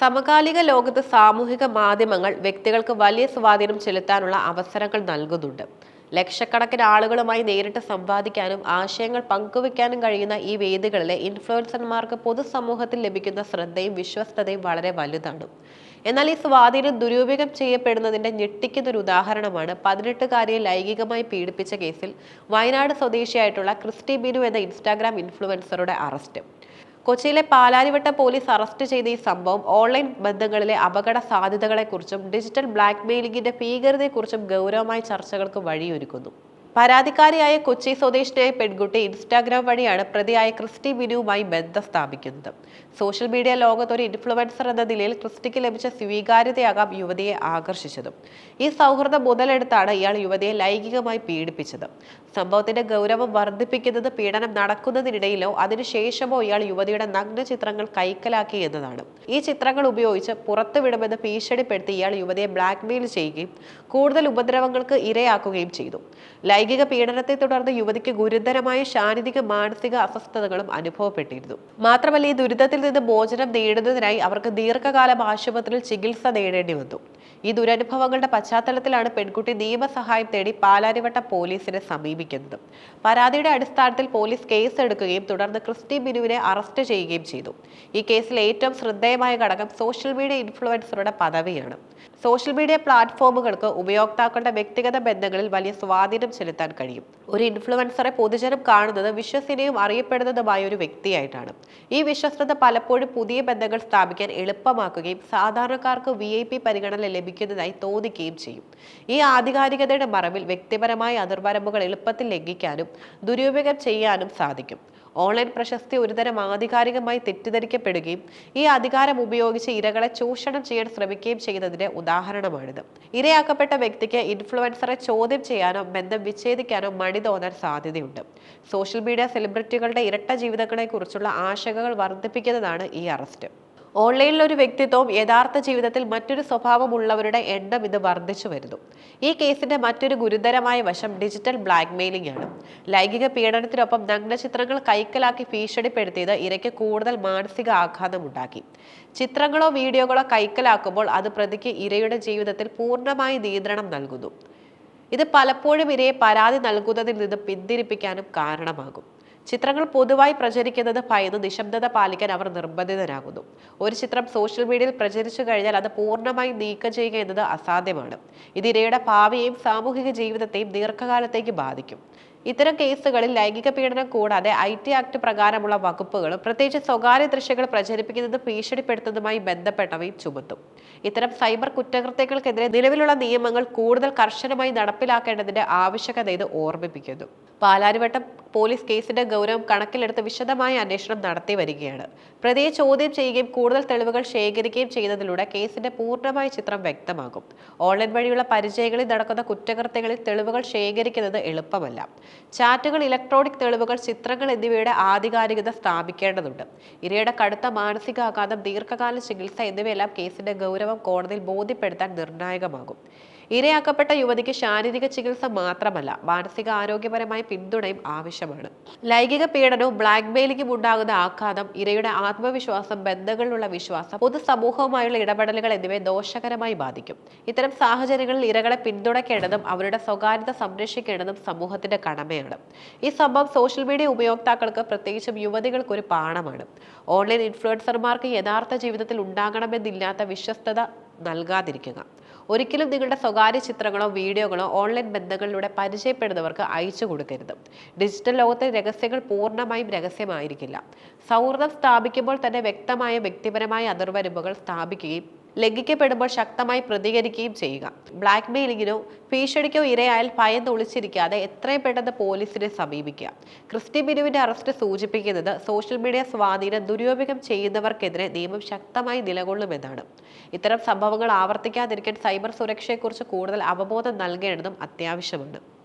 സമകാലിക ലോകത്ത് സാമൂഹിക മാധ്യമങ്ങൾ വ്യക്തികൾക്ക് വലിയ സ്വാധീനം ചെലുത്താനുള്ള അവസരങ്ങൾ നൽകുന്നുണ്ട്. ലക്ഷക്കണക്കിന് ആളുകളുമായി നേരിട്ട് സംവാദിക്കാനും ആശയങ്ങൾ പങ്കുവയ്ക്കാനും കഴിയുന്ന ഈ വേദികളിലെ ഇൻഫ്ലുവൻസർമാർക്ക് പൊതുസമൂഹത്തിൽ ലഭിക്കുന്ന ശ്രദ്ധയും വിശ്വസ്തതയും വളരെ വലുതാണ്. എന്നാൽ ഈ സ്വാധീനം ദുരുപയോഗം ചെയ്യപ്പെടുന്നതിന്റെ ഞെട്ടിക്കുന്ന ഒരു ഉദാഹരണമാണ് പതിനെട്ടുകാരിയെ ലൈംഗികമായി പീഡിപ്പിച്ച കേസിൽ വയനാട് സ്വദേശിയായിട്ടുള്ള ക്രിസ്റ്റി ബിനു എന്ന ഇൻസ്റ്റാഗ്രാം ഇൻഫ്ലുവൻസറുടെ അറസ്റ്റ്. കൊച്ചിയിലെ പാലാരിവട്ട പോലീസ് അറസ്റ്റ് ചെയ്ത ഈ സംഭവം ഓൺലൈൻ ബന്ധങ്ങളിലെ അപകട സാധ്യതകളെക്കുറിച്ചും ഡിജിറ്റൽ ബ്ലാക്ക്മെയിലിംഗിന്റെ ഭീകരതയെക്കുറിച്ചും ഗൗരവമായ ചർച്ചകൾക്ക് വഴിയൊരുക്കുന്നു. പരാതിക്കാരിയായ കൊച്ചി സ്വദേശിനിയായ പെൺകുട്ടി ഇൻസ്റ്റാഗ്രാം വഴിയാണ് പ്രതിയായ ക്രിസ്റ്റി ബിനുവുമായി ബന്ധം സ്ഥാപിക്കുന്നത്. സോഷ്യൽ മീഡിയ ലോകത്ത് ഒരു ഇൻഫ്ലുവൻസർ എന്ന നിലയിൽ ക്രിസ്റ്റിക്ക് ലഭിച്ച സ്വീകാര്യതയാകാം യുവതിയെ ആകർഷിച്ചതും. ഈ സൗഹൃദം മുതലെടുത്താണ് ഇയാൾ യുവതിയെ ലൈംഗികമായി പീഡിപ്പിച്ചത്. സംഭവത്തിന്റെ ഗൗരവം വർദ്ധിപ്പിക്കുന്നത് പീഡനം നടക്കുന്നതിനിടയിലോ അതിനുശേഷമോ ഇയാൾ യുവതിയുടെ നഗ്ന ചിത്രങ്ങൾ കൈക്കലാക്കി എന്നതാണ്. ഈ ചിത്രങ്ങൾ ഉപയോഗിച്ച് പുറത്തുവിടുമെന്ന് ഭീഷണിപ്പെടുത്തി ഇയാൾ യുവതിയെ ബ്ലാക്ക്മെയിൽ ചെയ്യുകയും കൂടുതൽ ഉപദ്രവങ്ങൾക്ക് ഇരയാക്കുകയും ചെയ്തു. പീഡനത്തെ തുടർന്ന് യുവതിക്ക് ഗുരുതരമായ ശാരീരിക മാനസിക അസ്വസ്ഥതകളും അനുഭവപ്പെട്ടിരുന്നു. മാത്രമല്ല ഈ ദുരിതത്തിൽ നിന്ന് മോചനം നേടുന്നതിനായി അവർക്ക് ദീർഘകാലം ആശുപത്രിയിൽ ചികിത്സ നേടേണ്ടി വന്നു. ഈ ദുരനുഭവങ്ങളുടെ പശ്ചാത്തലത്തിലാണ് പെൺകുട്ടി നിയമസഹായം തേടി പാലാരിവട്ട പോലീസിനെ സമീപിക്കുന്നത്. പരാതിയുടെ അടിസ്ഥാനത്തിൽ പോലീസ് കേസ് എടുക്കുകയും തുടർന്ന് ക്രിസ്റ്റി ബിനുവിനെ അറസ്റ്റ് ചെയ്യുകയും ചെയ്തു. ഈ കേസിൽ ഏറ്റവും ശ്രദ്ധേയമായ ഘടകം സോഷ്യൽ മീഡിയ ഇൻഫ്ലുവൻസറുടെ പദവിയാണ്. സോഷ്യൽ മീഡിയ പ്ലാറ്റ്ഫോമുകൾക്ക് ഉപയോക്താക്കളുടെ വ്യക്തിഗത ബന്ധങ്ങളിൽ വലിയ സ്വാധീനം ചെലുത്താൻ കഴിയും. ഒരു ഇൻഫ്ലുവൻസറെ പൊതുജനം കാണുന്നത് വിശ്വസനീയവും അറിയപ്പെടുന്നതുമായ ഒരു വ്യക്തിയായിട്ടാണ്. ഈ വിശ്വസ്തത പലപ്പോഴും പുതിയ ബന്ധങ്ങൾ സ്ഥാപിക്കാൻ എളുപ്പമാക്കുകയും സാധാരണക്കാർക്ക് വി ഐ പി പരിഗണന ലഭിക്കുന്നതായി തോന്നിക്കുകയും ചെയ്യും. ഈ ആധികാരികതയുടെ മറവിൽ വ്യക്തിപരമായ അതിർവരമ്പുകൾ എളുപ്പത്തിൽ ലംഘിക്കാനും ദുരുപയോഗം ചെയ്യാനും സാധിക്കും. ഓൺലൈൻ പ്രശസ്തി ഒരുതരം ആധികാരികമായി തെറ്റിദ്ധരിക്കപ്പെടുകയും ഈ അധികാരം ഉപയോഗിച്ച് ഇരകളെ ചൂഷണം ചെയ്യാൻ ശ്രമിക്കുകയും ചെയ്യുന്നതിന്റെ ഉദാഹരണമാണിത്. ഇരയാക്കപ്പെട്ട വ്യക്തിക്ക് ഇൻഫ്ലുവൻസറെ ചോദ്യം ചെയ്യാനോ ബന്ധം വിച്ഛേദിക്കാനോ മടി തോന്നാൻ സാധ്യതയുണ്ട്. സോഷ്യൽ മീഡിയ സെലിബ്രിറ്റികളുടെ ഇരട്ട ജീവിതങ്ങളെക്കുറിച്ചുള്ള ആശങ്കകൾ വർദ്ധിപ്പിക്കുന്നതാണ് ഈ അറസ്റ്റ്. ഓൺലൈനിൽ ഒരു വ്യക്തിത്വവും യഥാർത്ഥ ജീവിതത്തിൽ മറ്റൊരു സ്വഭാവമുള്ളവരുടെ എണ്ണം ഇത് വർദ്ധിച്ചു വരുന്നു. ഈ കേസിന്റെ മറ്റൊരു ഗുരുതരമായ വശം ഡിജിറ്റൽ ബ്ലാക്ക് മെയിലിംഗ് ആണ്. ലൈംഗിക പീഡനത്തിനൊപ്പം നഗ്നചിത്രങ്ങൾ കൈക്കലാക്കി ഭീഷണിപ്പെടുത്തിയത് ഇരയ്ക്ക് കൂടുതൽ മാനസിക ആഘാതം ഉണ്ടാക്കി. ചിത്രങ്ങളോ വീഡിയോകളോ കൈക്കലാക്കുമ്പോൾ അത് പ്രതിക്ക് ഇരയുടെ ജീവിതത്തിൽ പൂർണമായ നിയന്ത്രണം നൽകുന്നു. ഇത് പലപ്പോഴും ഇരയെ പരാതി നൽകുന്നതിൽ നിന്ന് പിന്തിരിപ്പിക്കാനും കാരണമാകും. ചിത്രങ്ങൾ പൊതുവായി പ്രചരിക്കുന്നത് ഭയന്ന് നിശബ്ദത പാലിക്കാൻ അവർ നിർബന്ധിതരാകുന്നു. ഒരു ചിത്രം സോഷ്യൽ മീഡിയയിൽ പ്രചരിച്ചു കഴിഞ്ഞാൽ അത് പൂർണമായി നീക്കം ചെയ്യുക എന്നത് അസാധ്യമാണ്. ഇത് ഇരയുടെ ഭാവിയെയും സാമൂഹിക ജീവിതത്തെയും ദീർഘകാലത്തേക്ക് ബാധിക്കും. ഇത്തരം കേസുകളിൽ ലൈംഗിക പീഡനം കൂടാതെ ഐ ടി ആക്ട് പ്രകാരമുള്ള വകുപ്പുകളും പ്രത്യേകിച്ച് സ്വകാര്യ ദൃശ്യങ്ങൾ പ്രചരിപ്പിക്കുന്നത് ഭീഷണിപ്പെടുത്തുന്നതുമായി ബന്ധപ്പെട്ടവയും ചുമത്തും. ഇത്തരം സൈബർ കുറ്റകൃത്യങ്ങൾക്കെതിരെ നിലവിലുള്ള നിയമങ്ങൾ കൂടുതൽ കർശനമായി നടപ്പിലാക്കേണ്ടതിന്റെ ആവശ്യകത ഇത് ഓർമ്മിപ്പിക്കുന്നു. പാലാരിവട്ടം പോലീസ് കേസിന്റെ ഗൗരവം കണക്കിലെടുത്ത് വിശദമായ അന്വേഷണം നടത്തി വരികയാണ്. പ്രതിയെ ചോദ്യം ചെയ്യുകയും കൂടുതൽ തെളിവുകൾ ശേഖരിക്കുകയും ചെയ്യുന്നതിലൂടെ കേസിന്റെ പൂർണമായ ചിത്രം വ്യക്തമാകും. ഓൺലൈൻ വഴിയുള്ള പരിചയങ്ങളിൽ നടക്കുന്ന കുറ്റകൃത്യങ്ങളിൽ തെളിവുകൾ ശേഖരിക്കുന്നത് എളുപ്പമല്ല. ചാറ്റുകൾ ഇലക്ട്രോണിക് തെളിവുകൾ ചിത്രങ്ങൾ എന്നിവയുടെ ആധികാരികത സ്ഥാപിക്കേണ്ടതുണ്ട്. ഇരയുടെ കടുത്ത മാനസികാഘാതം ദീർഘകാല ചികിത്സ എന്നിവയെല്ലാം കേസിന്റെ ഗൗരവം കോടതിയിൽ ബോധ്യപ്പെടുത്താൻ നിർണായകമാകും. ഇരയാക്കപ്പെട്ട യുവതിക്ക് ശാരീരിക ചികിത്സ മാത്രമല്ല മാനസിക ആരോഗ്യപരമായ പിന്തുണയും ആവശ്യമാണ്. ലൈംഗിക പീഡനവും ബ്ലാക്ക് മെയിലിംഗും ഉണ്ടാകുന്ന ആഘാതം ഇരയുടെ ആത്മവിശ്വാസം ബന്ധങ്ങളിലുള്ള വിശ്വാസം പൊതുസമൂഹവുമായുള്ള ഇടപെടലുകൾ എന്നിവയെ ദോഷകരമായി ബാധിക്കും. ഇത്തരം സാഹചര്യങ്ങളിൽ ഇരകളെ പിന്തുണയ്ക്കേണ്ടതും അവരുടെ സ്വകാര്യത സംരക്ഷിക്കേണ്ടതും സമൂഹത്തിന്റെ കടമയാണ്. ഈ സംഭവം സോഷ്യൽ മീഡിയ ഉപയോക്താക്കൾക്ക് പ്രത്യേകിച്ചും യുവതികൾക്ക് ഒരു പാഠമാണ്. ഓൺലൈൻ ഇൻഫ്ലുവൻസർമാർക്ക് യഥാർത്ഥ ജീവിതത്തിൽ ഉണ്ടാകണമെന്നില്ലാത്ത വിശ്വസ്തത നൽകാതിരിക്കുക. ഒരിക്കലും നിങ്ങളുടെ സ്വകാര്യ ചിത്രങ്ങളോ വീഡിയോകളോ ഓൺലൈൻ ബന്ധങ്ങളിലൂടെ പരിചയപ്പെടുന്നവർക്ക് അയച്ചു കൊടുക്കരുത്. ഡിജിറ്റൽ ലോകത്തെ രഹസ്യങ്ങൾ പൂർണമായും രഹസ്യമായിരിക്കില്ല. സൗഹൃദം സ്ഥാപിക്കുമ്പോൾ തന്നെ വ്യക്തമായ വ്യക്തിപരമായ അതിർവരമ്പുകൾ സ്ഥാപിക്കുകയും ലംഘിക്കപ്പെടുമ്പോൾ ശക്തമായി പ്രതികരിക്കുകയും ചെയ്യുക. ബ്ലാക്ക് മെയിലിങ്ങിനോ ഭീഷണിക്കോ ഇരയായാൽ ഭയന്ന് ഒളിച്ചിരിക്കാതെ എത്രയും പെട്ടെന്ന് പോലീസിനെ സമീപിക്കുക. ക്രിസ്റ്റി ബിനുവിന്റെ അറസ്റ്റ് സൂചിപ്പിക്കുന്നത് സോഷ്യൽ മീഡിയ സ്വാധീനം ദുരുപയോഗം ചെയ്യുന്നവർക്കെതിരെ നിയമം ശക്തമായി നിലകൊള്ളുമെന്നാണ്. ഇത്തരം സംഭവങ്ങൾ ആവർത്തിക്കാതിരിക്കാൻ സൈബർ സുരക്ഷയെക്കുറിച്ച് കൂടുതൽ അവബോധം നൽകേണ്ടതും അത്യാവശ്യമാണ്.